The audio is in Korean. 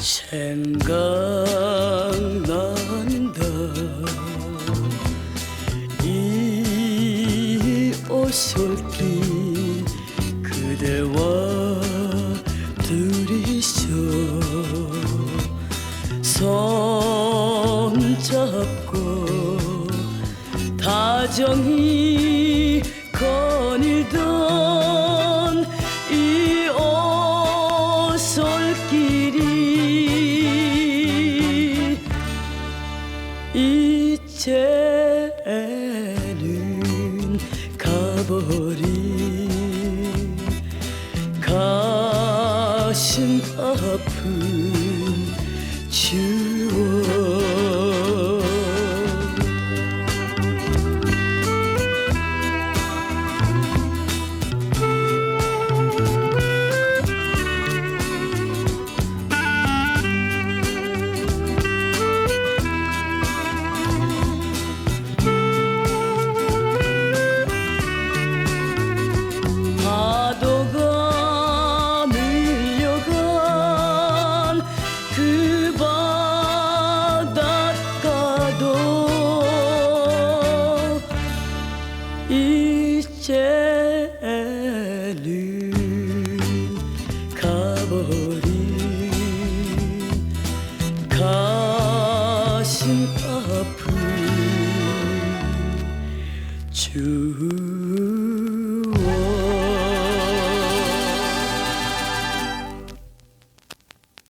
생각난다 이 오솔길 그대와 둘이서 손잡고 다정히 거닐던 이제는 가버린 가슴 아픈 추 이제는 가버린 가슴 아픈 추억